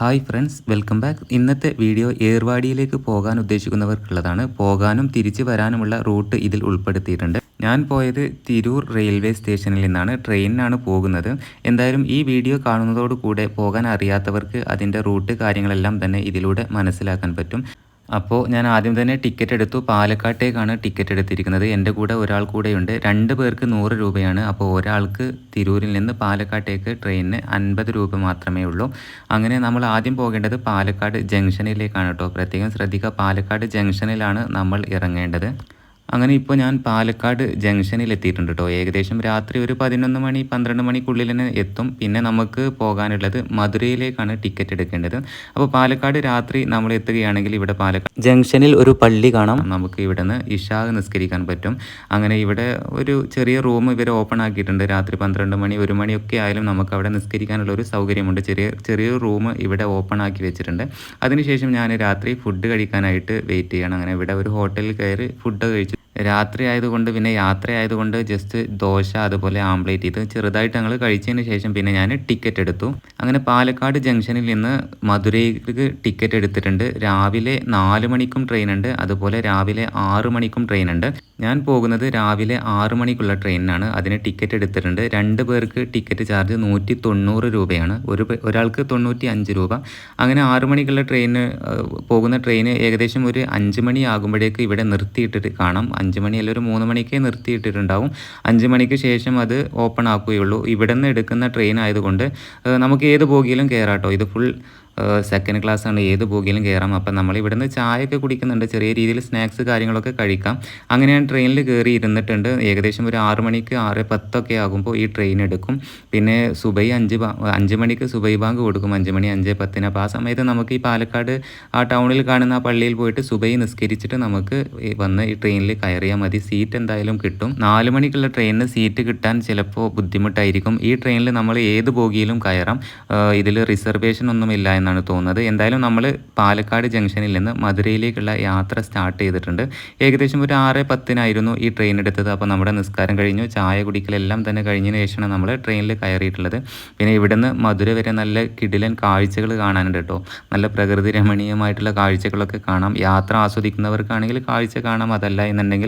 Hi friends welcome back. ഇന്നത്തെ video ഏർവാടിയിലേക്ക് പോകാൻ ഉദ്ദേശിക്കുന്നവർക്കുള്ളതാണ്. പോകാനും തിരിച്ചു വരാനുമുള്ള റൂട്ട് ഇതിൽ ഉൾപ്പെടുത്തിയിട്ടുണ്ട്. ഞാൻ പോയത് തിരൂർ റെയിൽവേ സ്റ്റേഷനിൽ നിന്നാണ്. ട്രെയിനിനാണ് പോകുന്നത്. എന്തായാലും ഈ വീഡിയോ കാണുന്നതോടുകൂടെ പോകാൻ അറിയാത്തവർക്ക് അതിന്റെ റൂട്ട് കാര്യങ്ങളെല്ലാം തന്നെ ഇതിലൂടെ മനസ്സിലാക്കാൻ പറ്റും. അപ്പോൾ ഞാൻ ആദ്യം തന്നെ ടിക്കറ്റ് എടുത്തു. പാലക്കാട്ടേക്കാണ് ടിക്കറ്റ് എടുത്തിരിക്കുന്നത്. എന്റെ കൂടെ ഒരാൾ കൂടെയുണ്ട്. രണ്ട് പേർക്ക് നൂറ് രൂപയാണ്. അപ്പോൾ ഒരാൾക്ക് തിരൂരിൽ നിന്ന് പാലക്കാട്ടേക്ക് ട്രെയിനിന് അൻപത് രൂപ മാത്രമേ ഉള്ളൂ. അങ്ങനെ നമ്മൾ ആദ്യം പോകേണ്ടത് പാലക്കാട് ജംഗ്ഷനിലേക്കാണ് കേട്ടോ. പ്രത്യേകം ശ്രദ്ധിക്കുക. പാലക്കാട് ജംഗ്ഷനിലാണ് നമ്മൾ ഇറങ്ങേണ്ടത്. അങ്ങനെ ഇപ്പോൾ ഞാൻ പാലക്കാട് ജംഗ്ഷനിൽ എത്തിയിട്ടുണ്ട് കേട്ടോ ഏകദേശം രാത്രി ഒരു പതിനൊന്ന് മണി പന്ത്രണ്ട് മണിക്കുള്ളിൽ തന്നെ എത്തും. പിന്നെ നമുക്ക് പോകാനുള്ളത് മധുരയിലേക്കാണ് ടിക്കറ്റ് എടുക്കേണ്ടത്. അപ്പോൾ പാലക്കാട് രാത്രി നമ്മൾ എത്തുകയാണെങ്കിൽ ഇവിടെ പാലക്കാട് ജംഗ്ഷനിൽ ഒരു പള്ളി കാണാം. നമുക്ക് ഇവിടെ നിന്ന് ഇഷാ നിസ്കരിക്കാൻ പറ്റും. അങ്ങനെ ഇവിടെ ഒരു ചെറിയ റൂം ഇവർ ഓപ്പൺ ആക്കിയിട്ടുണ്ട്. രാത്രി പന്ത്രണ്ട് മണി ഒരു മണിയൊക്കെ ആയാലും നമുക്ക് അവിടെ നിസ്കരിക്കാനുള്ള ഒരു സൗകര്യമുണ്ട്. ചെറിയ ചെറിയ റൂം ഇവിടെ ഓപ്പൺ ആക്കി വെച്ചിട്ടുണ്ട്. അതിനുശേഷം ഞാൻ രാത്രി ഫുഡ് കഴിക്കാനായിട്ട് വെയിറ്റ് ചെയ്യണം. അങ്ങനെ ഇവിടെ ഒരു ഹോട്ടലിൽ കയറി ഫുഡ് കഴിച്ചു രാത്രി ആയതുകൊണ്ട് പിന്നെ യാത്ര ആയതുകൊണ്ട് ജസ്റ്റ് ദോശ അതുപോലെ ആംപ്ലേറ്റ് ഇത് ചെറുതായിട്ട് ഞങ്ങൾ കഴിച്ചതിന് ശേഷം പിന്നെ ഞാൻ ടിക്കറ്റ് എടുത്തു. അങ്ങനെ പാലക്കാട് ജംഗ്ഷനിൽ നിന്ന് മധുരയിലേക്ക് ടിക്കറ്റ് എടുത്തിട്ടുണ്ട്. രാവിലെ നാല് മണിക്കും ട്രെയിൻ ഉണ്ട്. അതുപോലെ രാവിലെ ആറ് മണിക്കും ട്രെയിൻ ഉണ്ട്. ഞാൻ പോകുന്നത് രാവിലെ ആറ് മണിക്കുള്ള ട്രെയിനിനാണ് അതിന് ടിക്കറ്റ് എടുത്തിട്ടുണ്ട്. രണ്ട് പേർക്ക് ടിക്കറ്റ് ചാർജ് നൂറ്റി തൊണ്ണൂറ് രൂപയാണ്. ഒരു ഒരാൾക്ക് തൊണ്ണൂറ്റി അഞ്ച് രൂപ. അങ്ങനെ ആറ് മണിക്കുള്ള ട്രെയിന് പോകുന്ന ട്രെയിന് ഏകദേശം ഒരു അഞ്ച് മണി ആകുമ്പോഴേക്ക് ഇവിടെ നിർത്തിയിട്ടിട്ട് കാണാം. അഞ്ച് മണി അല്ലെങ്കിൽ ഒരു മൂന്ന് മണിക്കേ നിർത്തിയിട്ടിട്ടുണ്ടാവും. അഞ്ച് മണിക്ക് ശേഷം അത് ഓപ്പൺ ആക്കുകയുള്ളൂ. ഇവിടെ നിന്ന് എടുക്കുന്ന ട്രെയിൻ ആയതുകൊണ്ട് നമുക്ക് ഏത് ബോഗിയിലും കയറാട്ടോ ഇത് ഫുൾ സെക്കൻഡ് ക്ലാസ് ആണ്. ഏത് ബോഗിയിലും കയറാം അപ്പം നമ്മൾ ഇവിടുന്ന് ചായയൊക്കെ കുടിക്കുന്നുണ്ട്. ചെറിയ രീതിയിൽ സ്നാക്സ് കാര്യങ്ങളൊക്കെ കഴിക്കാം. അങ്ങനെയാണ് ട്രെയിനിൽ കയറി ഇരുന്നിട്ടുണ്ട്. ഏകദേശം ഒരു ആറ് മണിക്ക് ആറ് പത്തൊക്കെ ആകുമ്പോൾ ഈ ട്രെയിൻ എടുക്കും. പിന്നെ സുബൈ അഞ്ച് അഞ്ച് മണിക്ക് സുബൈ ബാങ്ക് കൊടുക്കും. അഞ്ച് മണി അഞ്ച് പത്തിന്. അപ്പോൾ ആ സമയത്ത് നമുക്ക് ഈ പാലക്കാട് ആ ടൗണിൽ കാണുന്ന ആ പള്ളിയിൽ പോയിട്ട് സുബൈ നിസ്കരിച്ചിട്ട് നമുക്ക് വന്ന് ഈ ട്രെയിനിൽ കയറിയാൽ മതി. സീറ്റ് എന്തായാലും കിട്ടും. നാല് മണിക്കുള്ള ട്രെയിനിന് സീറ്റ് കിട്ടാൻ ചിലപ്പോൾ ബുദ്ധിമുട്ടായിരിക്കും. ഈ ട്രെയിനിൽ നമ്മൾ ഏത് ബോഗിയിലും കയറാം. ഇതിൽ റിസർവേഷൻ ഒന്നുമില്ല എന്നാണ് തോന്നുന്നത്. എന്തായാലും നമ്മൾ പാലക്കാട് ജംഗ്ഷനിൽ നിന്ന് മധുരയിലേക്കുള്ള യാത്ര സ്റ്റാർട്ട് ചെയ്തിട്ടുണ്ട്. ഏകദേശം ഒരു ആറ് പത്തിനായിരുന്നു ഈ ട്രെയിൻ എടുത്തത്. അപ്പോൾ നമ്മുടെ നിസ്കാരം കഴിഞ്ഞു. ചായ കുടിക്കലെല്ലാം തന്നെ കഴിഞ്ഞതിന് ശേഷമാണ് നമ്മൾ ട്രെയിനിൽ കയറിയിട്ടുള്ളത്. പിന്നെ ഇവിടുന്ന് മധുര വരെ നല്ല കിടിലൻ കാഴ്ചകൾ കാണാനുണ്ട് കേട്ടോ. നല്ല പ്രകൃതി രമണീയമായിട്ടുള്ള കാഴ്ചകളൊക്കെ കാണാം. യാത്ര ആസ്വദിക്കുന്നവർക്കാണെങ്കിൽ കാഴ്ച കാണാം. അതല്ല എന്നുണ്ടെങ്കിൽ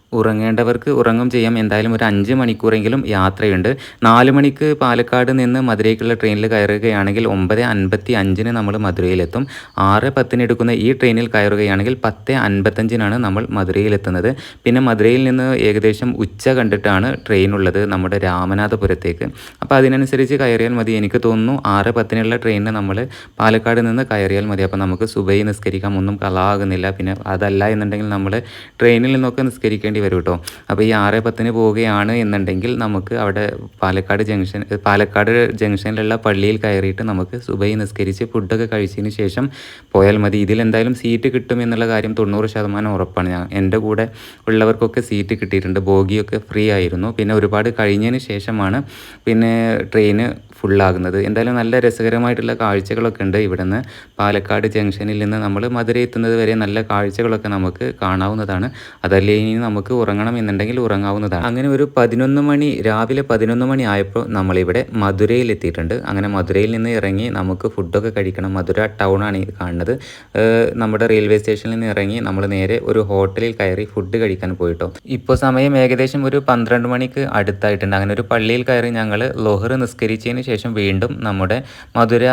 ഉറങ്ങേണ്ടവർക്ക് ഉറങ്ങും ചെയ്യാം. എന്തായാലും ഒരു അഞ്ച് മണിക്കൂറെങ്കിലും യാത്രയുണ്ട്. നാല് മണിക്ക് പാലക്കാട് നിന്ന് മധുരയ്ക്കുള്ള ട്രെയിനിൽ കയറുകയാണെങ്കിൽ ഒമ്പത് അൻപത്തി അഞ്ചിന് നമ്മൾ മധുരയിലെത്തും. ആറ് പത്തിന് എടുക്കുന്ന ഈ ട്രെയിനിൽ കയറുകയാണെങ്കിൽ പത്ത് അൻപത്തഞ്ചിനാണ് നമ്മൾ മധുരയിലെത്തുന്നത്. പിന്നെ മധുരയിൽ നിന്ന് ഏകദേശം ഉച്ച കണ്ടിട്ടാണ് ട്രെയിൻ ഉള്ളത് നമ്മുടെ രാമനാഥപുരത്തേക്ക്. അപ്പോൾ അതിനനുസരിച്ച് കയറിയാൽ മതി. എനിക്ക് തോന്നുന്നു ആറ് പത്തിനുള്ള ട്രെയിനിന് നമ്മൾ പാലക്കാട് നിന്ന് കയറിയാൽ മതി. അപ്പോൾ നമുക്ക് സുബൈ നിസ്കരിക്കാം. ഒന്നും കളാകുന്നില്ല പിന്നെ അതല്ല എന്നുണ്ടെങ്കിൽ നമ്മൾ ട്രെയിനിൽ നിന്നൊക്കെ നിസ്കരിക്കേണ്ടി വരും കേട്ടോ. അപ്പോൾ ഈ ആറ് പത്തിന് പോവുകയാണ് എന്നുണ്ടെങ്കിൽ നമുക്ക് അവിടെ പാലക്കാട് ജംഗ്ഷൻ പാലക്കാട് ജംഗ്ഷനിലുള്ള പള്ളിയിൽ കയറിയിട്ട് നമുക്ക് സുബൈ നിസ്കരിച്ച് ഫുഡൊക്കെ കഴിച്ചതിന് ശേഷം പോയാൽ മതി. ഇതിലെന്തായാലും സീറ്റ് കിട്ടും എന്നുള്ള കാര്യം തൊണ്ണൂറ് ശതമാനം ഉറപ്പാണ്. ഞാൻ എന്റെ കൂടെ ഉള്ളവർക്കൊക്കെ സീറ്റ് കിട്ടിയിട്ടുണ്ട്. ബോഗിയൊക്കെ ഫ്രീ ആയിരുന്നു. പിന്നെ ഒരുപാട് കഴിഞ്ഞതിന് ശേഷമാണ് പിന്നെ ട്രെയിന് ഫുള്ളാകുന്നത് എന്തായാലും നല്ല രസകരമായിട്ടുള്ള കാഴ്ചകളൊക്കെ ഉണ്ട് ഇവിടെ നിന്ന് പാലക്കാട് ജംഗ്ഷനിൽ നിന്ന് നമ്മൾ മധുര എത്തുന്നത് വരെ നല്ല കാഴ്ചകളൊക്കെ നമുക്ക് കാണാവുന്നതാണ്. അതല്ലേ ഇനി നമുക്ക് ഉറങ്ങണം എന്നുണ്ടെങ്കിൽ ഉറങ്ങാവുന്നതാണ്. അങ്ങനെ ഒരു പതിനൊന്ന് മണി രാവിലെ പതിനൊന്ന് മണി ആയപ്പോൾ നമ്മളിവിടെ മധുരയിൽ എത്തിയിട്ടുണ്ട്. അങ്ങനെ മധുരയിൽ നിന്ന് ഇറങ്ങി നമുക്ക് ഫുഡൊക്കെ കഴിക്കണം. മധുര ടൗൺ ആണ് ഇത് കാണുന്നത് നമ്മുടെ റെയിൽവേ സ്റ്റേഷനിൽ നിന്ന് ഇറങ്ങി നമ്മൾ നേരെ ഒരു ഹോട്ടലിൽ കയറി ഫുഡ് കഴിക്കാൻ പോയിട്ടോ. ഇപ്പോൾ സമയം ഏകദേശം ഒരു പന്ത്രണ്ട് മണിക്ക് അടുത്തായിട്ടുണ്ട്. അങ്ങനെ ഒരു പള്ളിയിൽ കയറി ഞങ്ങൾ ലോഹർ നിസ്കരിച്ചതിന് ശേഷം വീണ്ടും നമ്മുടെ മധുര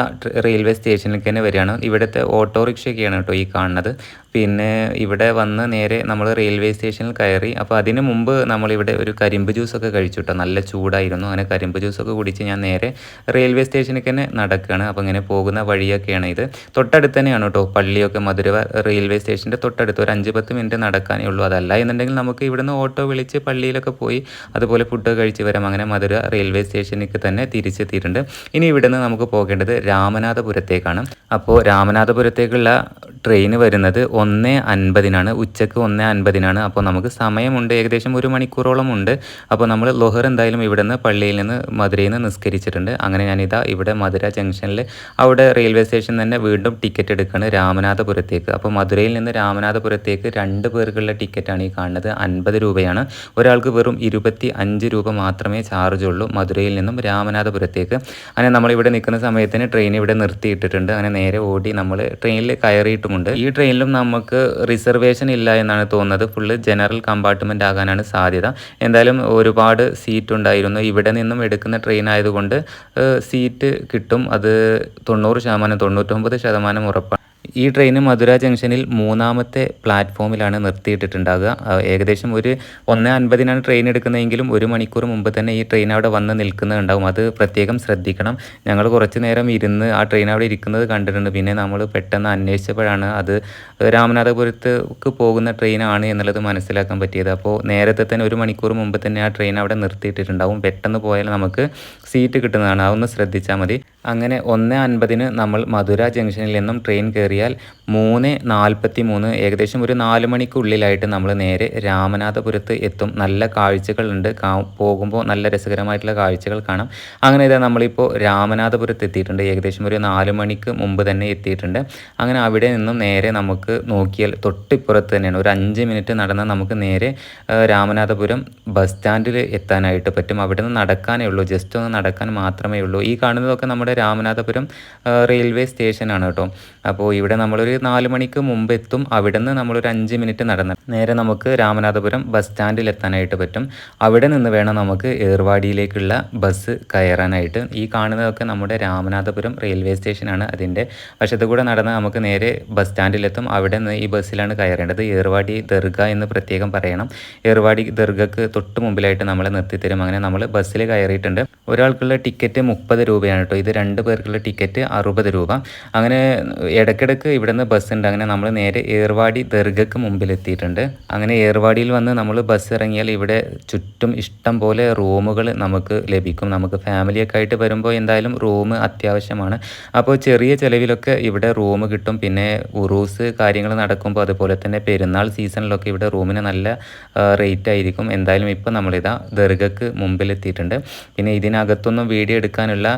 റെയിൽവേ സ്റ്റേഷനിലേക്ക് തന്നെ വരികയാണ്. ഇവിടുത്തെ ഓട്ടോറിക്ഷയൊക്കെയാണ് കേട്ടോ ഈ കാണുന്നത്. പിന്നെ ഇവിടെ വന്ന് നേരെ നമ്മൾ റെയിൽവേ സ്റ്റേഷനിൽ കയറി അപ്പോൾ അതിന് മുമ്പ് നമ്മളിവിടെ ഒരു കരിമ്പ് ജ്യൂസൊക്കെ കഴിച്ചു കേട്ടോ. നല്ല ചൂടായിരുന്നു. അങ്ങനെ കരിമ്പ് ജ്യൂസൊക്കെ കുടിച്ച് ഞാൻ നേരെ റെയിൽവേ സ്റ്റേഷനിലേക്ക് തന്നെ നടക്കുകയാണ്. അപ്പോൾ ഇങ്ങനെ പോകുന്ന വഴിയൊക്കെയാണ് ഇത്. തൊട്ടടുത്ത് തന്നെയാണ് കേട്ടോ പള്ളിയൊക്കെ മധുര റെയിൽവേ സ്റ്റേഷന്റെ തൊട്ടടുത്ത്. ഒരു അഞ്ച് പത്ത് മിനിറ്റ് നടക്കാനേ ഉള്ളൂ. അതല്ല എന്നുണ്ടെങ്കിൽ നമുക്ക് ഇവിടുന്ന് ഓട്ടോ വിളിച്ച് പള്ളിയിലൊക്കെ പോയി അതുപോലെ ഫുഡ് കഴിച്ച് വരാം. അങ്ങനെ മധുര റെയിൽവേ സ്റ്റേഷനിലേക്ക് തന്നെ തിരിച്ചെത്തിയിട്ടുണ്ട് ഇനി ഇവിടുന്ന് നമുക്ക് പോകേണ്ടത് രാമനാഥപുരത്തേക്കാണ്. അപ്പോൾ രാമനാഥപുരത്തേക്കുള്ള ട്രെയിൻ വരുന്നത് ഒന്ന് അൻപതിനാണ്. ഉച്ചയ്ക്ക് ഒന്ന് അൻപതിനാണ്. അപ്പോൾ നമുക്ക് സമയമുണ്ട്. ഏകദേശം ഒരു മണിക്കൂറോളം ഉണ്ട്. അപ്പോൾ നമ്മൾ ലൊഹർ എന്തായാലും ഇവിടെ നിന്ന് പള്ളിയിൽ നിന്ന് മധുരയിൽ നിന്ന് നിസ്കരിച്ചിട്ടുണ്ട്. അങ്ങനെ ഞാനിതാ ഇവിടെ മധുര ജംഗ്ഷനിൽ അവിടെ റെയിൽവേ സ്റ്റേഷൻ തന്നെ വീണ്ടും ടിക്കറ്റ് എടുക്കുകയാണ് രാമനാഥപുരത്തേക്ക്. അപ്പോൾ മധുരയിൽ നിന്ന് രാമനാഥപുരത്തേക്ക് രണ്ട് പേർക്കുള്ള ടിക്കറ്റാണ് ഈ കാണുന്നത്. അൻപത് രൂപയാണ്. ഒരാൾക്ക് വെറും ഇരുപത്തി അഞ്ച് രൂപ മാത്രമേ ചാർജ് ഉള്ളൂ മധുരയിൽ നിന്നും രാമനാഥപുരത്തേക്ക്. അങ്ങനെ നമ്മളിവിടെ നിൽക്കുന്ന സമയത്തിന് ട്രെയിൻ ഇവിടെ നിർത്തിയിട്ടിട്ടുണ്ട്. അങ്ങനെ നേരെ ഓടി നമ്മൾ ട്രെയിനിൽ കയറിയിട്ടുമുണ്ട്. ഈ ട്രെയിനിലും നമുക്ക് റിസർവേഷൻ ഇല്ല എന്നാണ് തോന്നുന്നത്. ഫുള്ള് ജനറൽ കമ്പാർട്ട്മെന്റ് ആകാനാണ് സാധ്യത. എന്തായാലും ഒരുപാട് സീറ്റ് ഉണ്ടായിരുന്നു. ഇവിടെ നിന്നും എടുക്കുന്ന ട്രെയിൻ ആയതുകൊണ്ട് സീറ്റ് കിട്ടും. അത് തൊണ്ണൂറ് ശതമാനം തൊണ്ണൂറ്റൊമ്പത് ശതമാനം ഉറപ്പാണ്. ഈ ട്രെയിൻ മധുര ജംഗ്ഷനിൽ മൂന്നാമത്തെ പ്ലാറ്റ്ഫോമിലാണ് നിർത്തിയിട്ടിട്ടുണ്ടാകുക ഏകദേശം ഒരു ഒന്ന് അൻപതിനാണ് ട്രെയിൻ എടുക്കുന്നതെങ്കിലും ഒരു മണിക്കൂർ മുമ്പ് തന്നെ ഈ ട്രെയിൻ അവിടെ വന്ന് നിൽക്കുന്നുണ്ടാവും. അത് പ്രത്യേകം ശ്രദ്ധിക്കണം. ഞങ്ങൾ കുറച്ച് നേരം ഇരുന്ന് ആ ട്രെയിൻ അവിടെ ഇരിക്കുന്നത് കണ്ടിട്ടുണ്ട്. പിന്നെ നമ്മൾ പെട്ടെന്ന് അന്വേഷിച്ചപ്പോഴാണ് അത് രാമനാഥപുരത്തേക്ക് പോകുന്ന ട്രെയിനാണ് എന്നുള്ളത് മനസ്സിലാക്കാൻ പറ്റിയത്. അപ്പോൾ നേരത്തെ തന്നെ ഒരു മണിക്കൂർ മുമ്പ് തന്നെ ആ ട്രെയിൻ അവിടെ നിർത്തിയിട്ടിട്ടുണ്ടാവും. പെട്ടെന്ന് പോയാൽ നമുക്ക് സീറ്റ് കിട്ടുന്നതാണ്. അതൊന്ന് ശ്രദ്ധിച്ചാൽ മതി. അങ്ങനെ ഒന്ന് അൻപതിന് നമ്മൾ മധുര ജംഗ്ഷനിൽ നിന്നും ട്രെയിൻ കയറിയാൽ മൂന്ന് നാൽപ്പത്തി മൂന്ന് ഏകദേശം ഒരു നാല് മണിക്കുള്ളിലായിട്ട് നമ്മൾ നേരെ രാമനാഥപുരത്ത് എത്തും. നല്ല കാഴ്ചകളുണ്ട്. പോകുമ്പോൾ നല്ല രസകരമായിട്ടുള്ള കാഴ്ചകൾ കാണാം. അങ്ങനെ ഇതാ നമ്മളിപ്പോൾ രാമനാഥപുരത്ത് എത്തിയിട്ടുണ്ട്. ഏകദേശം ഒരു നാല് മണിക്ക് മുമ്പ് തന്നെ എത്തിയിട്ടുണ്ട്. അങ്ങനെ അവിടെ നിന്നും നേരെ നമുക്ക് നോക്കിയാൽ തൊട്ടിപ്പുറത്ത് തന്നെയാണ്. ഒരു അഞ്ച് മിനിറ്റ് നടന്നാൽ നമുക്ക് നേരെ രാമനാഥപുരം ബസ് സ്റ്റാൻഡിൽ എത്താനായിട്ട് പറ്റും. അവിടെ നിന്ന് നടക്കാനേ ഉള്ളൂ. ജസ്റ്റ് ഒന്ന് നടക്കാൻ മാത്രമേ ഉള്ളൂ. ഈ കാണുന്നതൊക്കെ നമ്മുടെ രാമനാഥപുരം റെയിൽവേ സ്റ്റേഷനാണ് കേട്ടോ. അപ്പോൾ ഇവിടെ നമ്മളൊരു നാല് മണിക്ക് മുമ്പ് എത്തും. അവിടെ നിന്ന് നമ്മളൊരു അഞ്ച് മിനിറ്റ് നടന്ന് നേരെ നമുക്ക് രാമനാഥപുരം ബസ് സ്റ്റാൻഡിൽ എത്താനായിട്ട് പറ്റും. അവിടെ നിന്ന് വേണം നമുക്ക് ഏർവാടിയിലേക്കുള്ള ബസ് കയറാനായിട്ട്. ഈ കാണുന്നതൊക്കെ നമ്മുടെ രാമനാഥപുരം റെയിൽവേ സ്റ്റേഷനാണ് അതിന്റെ വശത്ത് കൂടെ നടന്ന് നമുക്ക് നേരെ ബസ് സ്റ്റാൻഡിൽ സ്റ്റാൻഡിലെത്തും അവിടെ നിന്ന് ഈ ബസ്സിലാണ് കയറേണ്ടത്. ഏർവാടി ദർഗ എന്ന് പ്രത്യേകം പറയണം. ഏർവാടി ദർഗക്ക് തൊട്ട് മുമ്പിലായിട്ട് നമ്മളെ നിർത്തിത്തരും. അങ്ങനെ നമ്മൾ ബസ്സിൽ കയറിയിട്ടുണ്ട്. ഒരാൾക്കുള്ള ടിക്കറ്റ് മുപ്പത് രൂപയാണ് കേട്ടോ. ഇത് രണ്ട് പേർക്കുള്ള ടിക്കറ്റ് അറുപത് രൂപ. അങ്ങനെ ഇടയ്ക്കിടയ്ക്ക് ഇവിടെ നിന്ന് ബസ് ഉണ്ട്. അങ്ങനെ നമ്മൾ നേരെ ഏർവാടി ദർഗക്ക് മുമ്പിൽ എത്തിയിട്ടുണ്ട് അങ്ങനെ ഏർവാടിയിൽ വന്ന് നമ്മൾ ബസ് ഇറങ്ങിയാൽ ഇവിടെ ചുറ്റും ഇഷ്ടം പോലെ റൂമുകൾ നമുക്ക് ലഭിക്കും. നമുക്ക് ഫാമിലിയൊക്കെ ആയിട്ട് വരുമ്പോൾ എന്തായാലും റൂം അത്യാവശ്യമാണ്. അപ്പോൾ ചെറിയ ചിലവിലൊക്കെ ഇവിടെ റൂം കിട്ടും. പിന്നെ ഉറൂസ് കാര്യങ്ങൾ നടക്കുമ്പോൾ അതുപോലെ തന്നെ പെരുന്നാൾ സീസണിലൊക്കെ ഇവിടെ റൂമിന് നല്ല റേറ്റ് ആയിരിക്കും. എന്തായാലും ഇപ്പോൾ നമ്മളിതാ ദർഗക്ക് മുമ്പിലെത്തിയിട്ടുണ്ട്. പിന്നെ ഇതിനകത്തൊന്നും വീഡിയോ എടുക്കാനുള്ള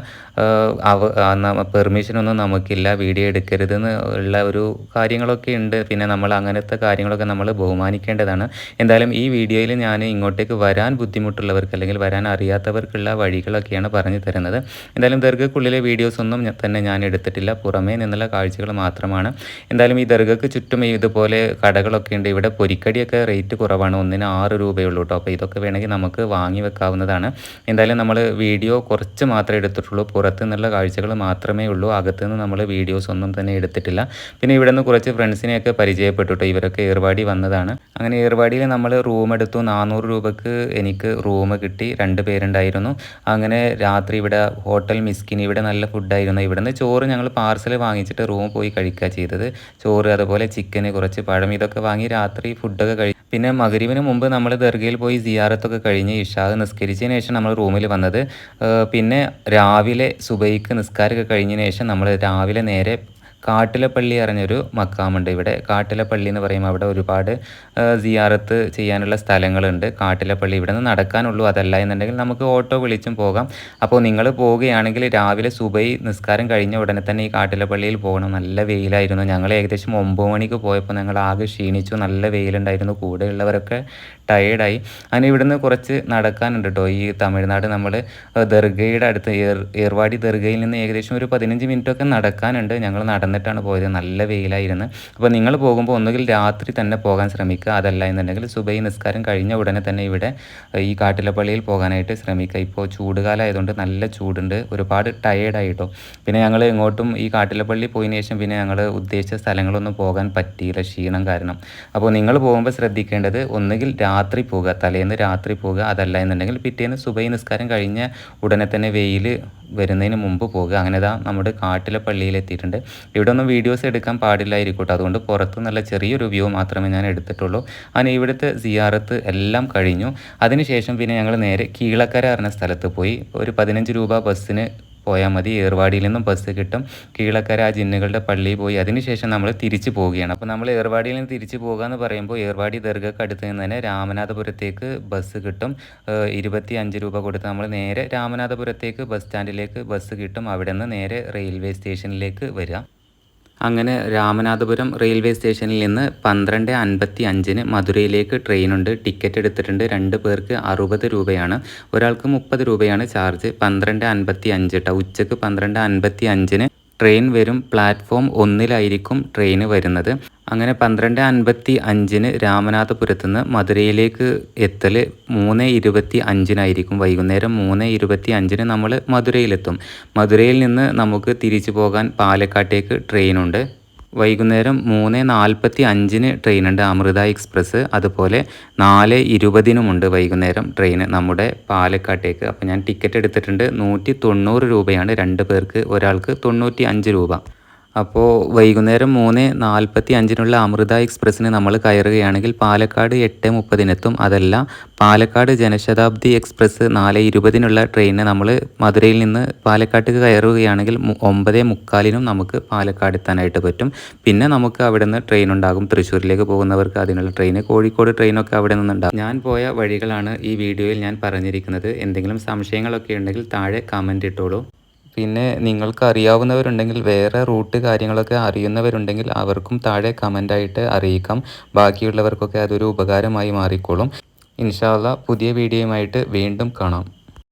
പെർമിഷനൊന്നും നമുക്കില്ല. വീഡിയോ എടുക്കരുതെന്ന് ഉള്ള ഒരു കാര്യങ്ങളൊക്കെ ഉണ്ട്. പിന്നെ നമ്മൾ അങ്ങനത്തെ കാര്യങ്ങളൊക്കെ നമ്മൾ ബഹുമാനിക്കേണ്ടതാണ്. എന്തായാലും ഈ വീഡിയോയിൽ ഞാൻ ഇങ്ങോട്ടേക്ക് വരാൻ ബുദ്ധിമുട്ടുള്ളവർക്ക് അല്ലെങ്കിൽ വരാൻ അറിയാത്തവർക്കുള്ള വഴികളൊക്കെയാണ് പറഞ്ഞു തരുന്നത്. എന്തായാലും ദർഗക്കുള്ളിലെ വീഡിയോസ് ഒന്നും തന്നെ ഞാൻ എടുത്തിട്ടില്ല. പുറമേ നിന്നുള്ള കാഴ്ചകൾ മാത്രമാണ്. എന്തായാലും ഈ ദർഗക്ക് ചുറ്റും ഇതുപോലെ കടകളൊക്കെ ഉണ്ട്. ഇവിടെ പൊരിക്കടിയൊക്കെ റേറ്റ് കുറവാണ്. ഒന്നിന് ആറ് രൂപയുള്ളൂ കേട്ടോ അപ്പോൾ ഇതൊക്കെ വേണമെങ്കിൽ നമുക്ക് വാങ്ങി വെക്കാവുന്നതാണ്. എന്തായാലും നമ്മൾ വീഡിയോ കുറച്ച് മാത്രമേ എടുത്തിട്ടുള്ളൂ. പുറത്തു നിന്നുള്ള കാഴ്ചകൾ മാത്രമേ ഉള്ളൂ. അകത്തുനിന്ന് നമ്മൾ വീഡിയോസ് ഒന്നും തന്നെ എടുത്തിട്ടില്ല. പിന്നെ ഇവിടെ നിന്ന് കുറച്ച് ഫ്രണ്ട്സിനെയൊക്കെ പരിചയപ്പെട്ടു കേട്ടോ ഇവരൊക്കെ ഏർവാടി വന്നതാണ്. അങ്ങനെ ഏർവാടിയിൽ നമ്മൾ റൂം എടുത്തു. നാനൂറ് രൂപക്ക് എനിക്ക് റൂം കിട്ടി. രണ്ട് പേരുണ്ടായിരുന്നു. അങ്ങനെ രാത്രി ഇവിടെ ഹോട്ടൽ മിസ്കിൻ ഇവിടെ നല്ല ഫുഡായിരുന്നു. ഇവിടുന്ന് ചോറ് ഞങ്ങൾ പാർസൽ വാങ്ങിച്ചിട്ട് റൂം പോയി കഴിക്കുക ചെയ്തത്. ചോറ് അതുപോലെ ചിക്കന് കുറച്ച് പഴം ഇതൊക്കെ വാങ്ങി രാത്രി ഫുഡൊക്കെ കഴി പിന്നെ മകരീവിന് മുമ്പ് നമ്മൾ ദർഗയിൽ പോയി സിയാറത്തൊക്കെ കഴിഞ്ഞ് ഇഷാദ് നിസ്കരിച്ചതിന് ശേഷം നമ്മൾ റൂമിൽ വന്നത്. പിന്നെ രാവിലെ സുബൈക്ക് നിസ്കാരമൊക്കെ കഴിഞ്ഞതിന് ശേഷം നമ്മൾ രാവിലെ നേരെ കാട്ടിലപ്പള്ളി അറിഞ്ഞൊരു മക്കാമുണ്ട്. ഇവിടെ കാട്ടിലപ്പള്ളി എന്ന് പറയുമ്പോൾ അവിടെ ഒരുപാട് സിയാറത്ത് ചെയ്യാനുള്ള സ്ഥലങ്ങളുണ്ട്. കാട്ടിലപ്പള്ളി ഇവിടെ നിന്ന് നടക്കാനുള്ളൂ. അതല്ല എന്നുണ്ടെങ്കിൽ നമുക്ക് ഓട്ടോ വിളിച്ചും പോകാം. അപ്പോൾ നിങ്ങൾ പോവുകയാണെങ്കിൽ രാവിലെ സുബൈ നിസ്കാരം കഴിഞ്ഞ ഉടനെ തന്നെ ഈ കാട്ടിലപ്പള്ളിയിൽ പോകണം. നല്ല വെയിലായിരുന്നു. ഞങ്ങൾ ഏകദേശം ഒമ്പത് മണിക്ക് പോയപ്പോൾ ഞങ്ങൾ ആകെ ക്ഷീണിച്ചു. നല്ല വെയിലുണ്ടായിരുന്നു. കൂടെയുള്ളവരൊക്കെ ടയേർഡായി അങ്ങനെ ഇവിടുന്ന് കുറച്ച് നടക്കാനുണ്ട് കേട്ടോ ഈ തമിഴ്നാട് നമ്മൾ ദർഗയുടെ അടുത്ത് ഏർ ഏർവാടി ദർഗയിൽ നിന്ന് ഏകദേശം ഒരു പതിനഞ്ച് മിനിറ്റൊക്കെ നടക്കാനുണ്ട്. ഞങ്ങൾ നടന്നിട്ടാണ് പോയത്. നല്ല വെയിലായിരുന്നു. അപ്പോൾ നിങ്ങൾ പോകുമ്പോൾ ഒന്നുകിൽ രാത്രി തന്നെ പോകാൻ ശ്രമിക്കുക. അതല്ല എന്നുണ്ടെങ്കിൽ സുബൈ നിസ്കാരം കഴിഞ്ഞ ഉടനെ തന്നെ ഇവിടെ ഈ കാട്ടിലപ്പള്ളിയിൽ പോകാനായിട്ട് ശ്രമിക്കുക. ഇപ്പോൾ ചൂടുകാലമായതുകൊണ്ട് നല്ല ചൂടുണ്ട്. ഒരുപാട് ടയേർഡായിട്ടോ പിന്നെ ഞങ്ങൾ എങ്ങോട്ടും ഈ കാട്ടിലപ്പള്ളി പോയതിനു ശേഷം പിന്നെ ഞങ്ങൾ ഉദ്ദേശിച്ച സ്ഥലങ്ങളൊന്നും പോകാൻ പറ്റിയില്ല. ക്ഷീണം കാരണം. അപ്പോൾ നിങ്ങൾ പോകുമ്പോൾ ശ്രദ്ധിക്കേണ്ടത് ഒന്നുകിൽ രാത്രി പോകുക തലേന്ന് രാത്രി പോകുക അതല്ല എന്നുണ്ടെങ്കിൽ പിറ്റേന്ന് സുബൈ നിസ്കാരം കഴിഞ്ഞ ഉടനെ തന്നെ വെയിൽ വരുന്നതിന് മുമ്പ് പോകുക അങ്ങനെ ഇതാ നമ്മുടെ കാട്ടിലെ പള്ളിയിൽ എത്തിയിട്ടുണ്ട്. ഇവിടെ ഒന്നും വീഡിയോസ് എടുക്കാൻ പാടില്ലായിരിക്കട്ടെ അതുകൊണ്ട് പുറത്ത് നല്ല ചെറിയൊരു വ്യൂ മാത്രമേ ഞാൻ എടുത്തിട്ടുള്ളൂ. അങ്ങനെ ഇവിടുത്തെ സിയാറത്ത് എല്ലാം കഴിഞ്ഞു. അതിനുശേഷം പിന്നെ ഞങ്ങൾ നേരെ കീളക്കര പറഞ്ഞ സ്ഥലത്ത് പോയി. ഒരു പതിനഞ്ച് രൂപ ബസ്സിന് പോയാൽ മതി. ഏർവാടിയിൽ നിന്നും ബസ് കിട്ടും. കീഴക്കര ആ ജിന്നുകളുടെ പള്ളിയിൽ പോയി അതിനുശേഷം നമ്മൾ തിരിച്ചു പോവുകയാണ്. അപ്പോൾ നമ്മൾ ഏർവാടിയിൽ നിന്ന് തിരിച്ചു പോകുക എന്ന് പറയുമ്പോൾ ഏർവാടി ദർഗക്ക് അടുത്ത് നിന്ന് തന്നെ രാമനാഥപുരത്തേക്ക് ബസ് കിട്ടും. ഇരുപത്തി അഞ്ച് രൂപ കൊടുത്ത് നമ്മൾ നേരെ രാമനാഥപുരത്തേക്ക് ബസ് സ്റ്റാൻഡിലേക്ക് ബസ് കിട്ടും. അവിടെ നിന്ന് നേരെ റെയിൽവേ സ്റ്റേഷനിലേക്ക് വരിക അങ്ങനെ രാമനാഥപുരം റെയിൽവേ സ്റ്റേഷനിൽ നിന്ന് പന്ത്രണ്ട് അൻപത്തി അഞ്ചിന് മധുരയിലേക്ക് ട്രെയിനുണ്ട്. ടിക്കറ്റ് എടുത്തിട്ടുണ്ട്. രണ്ട് പേർക്ക് അറുപത് രൂപയാണ്. ഒരാൾക്ക് മുപ്പത് രൂപയാണ് ചാർജ്. പന്ത്രണ്ട് അൻപത്തി അഞ്ച് കേട്ടോ ഉച്ചയ്ക്ക് പന്ത്രണ്ട് അൻപത്തി അഞ്ചിന് ട്രെയിൻ വരും പ്ലാറ്റ്ഫോം ഒന്നിലായിരിക്കും ട്രെയിൻ വരുന്നത്. അങ്ങനെ പന്ത്രണ്ട് അൻപത്തി അഞ്ചിന് രാമനാഥപുരത്ത് നിന്ന് മധുരയിലേക്ക് എത്തൽ മൂന്ന് ഇരുപത്തി അഞ്ചിനായിരിക്കും. വൈകുന്നേരം മൂന്ന് ഇരുപത്തി അഞ്ചിന് നമ്മൾ മധുരയിലെത്തും. മധുരയിൽ നിന്ന് നമുക്ക് തിരിച്ചു പോകാൻ പാലക്കാട്ടേക്ക് ട്രെയിനുണ്ട്. വൈകുന്നേരം മൂന്ന് നാൽപ്പത്തി അഞ്ചിന് ട്രെയിനുണ്ട് അമൃത എക്സ്പ്രസ്. അതുപോലെ നാല് ഇരുപതിനുമുണ്ട് വൈകുന്നേരം ട്രെയിൻ നമ്മുടെ പാലക്കാട്ടേക്ക്. അപ്പോൾ ഞാൻ ടിക്കറ്റ് എടുത്തിട്ടുണ്ട്. നൂറ്റി തൊണ്ണൂറ് രൂപയാണ് രണ്ട് പേർക്ക് ഒരാൾക്ക് തൊണ്ണൂറ്റി അഞ്ച് രൂപ. അപ്പോൾ വൈകുന്നേരം മൂന്ന് നാൽപ്പത്തി അഞ്ചിനുള്ള അമൃത എക്സ്പ്രസ്സിന് നമ്മൾ കയറുകയാണെങ്കിൽ പാലക്കാട് എട്ട് മുപ്പതിനെത്തും. അതല്ല പാലക്കാട് ജനശതാബ്ദി എക്സ്പ്രസ് നാല് ഇരുപതിനുള്ള ട്രെയിനിന് നമ്മൾ മധുരയിൽ നിന്ന് പാലക്കാട്ടേക്ക് കയറുകയാണെങ്കിൽ ഒമ്പത് മുക്കാലിനും നമുക്ക് പാലക്കാട് എത്താനായിട്ട് പറ്റും. പിന്നെ നമുക്ക് അവിടെ നിന്ന് ട്രെയിൻ ഉണ്ടാകും. തൃശ്ശൂരിലേക്ക് പോകുന്നവർക്ക് അതിനുള്ള ട്രെയിൻ കോഴിക്കോട് ട്രെയിനൊക്കെ അവിടെ നിന്നുണ്ടാകും. ഞാൻ പോയ വഴികളാണ് ഈ വീഡിയോയിൽ ഞാൻ പറഞ്ഞിരിക്കുന്നത്. എന്തെങ്കിലും സംശയങ്ങളൊക്കെ ഉണ്ടെങ്കിൽ താഴെ കമന്റ് ഇട്ടോളൂ. പിന്നെ നിങ്ങൾക്ക് അറിയാവുന്നവരുണ്ടെങ്കിൽ വേറെ റൂട്ട് കാര്യങ്ങളൊക്കെ അറിയുന്നവരുണ്ടെങ്കിൽ അവർക്കും താഴെ കമന്റായിട്ട് അറിയിക്കാം. ബാക്കിയുള്ളവർക്കൊക്കെ അതൊരു ഉപകാരമായി മാറിക്കോളും. ഇൻഷാല്ല പുതിയ വീഡിയോയുമായിട്ട് വീണ്ടും കാണാം.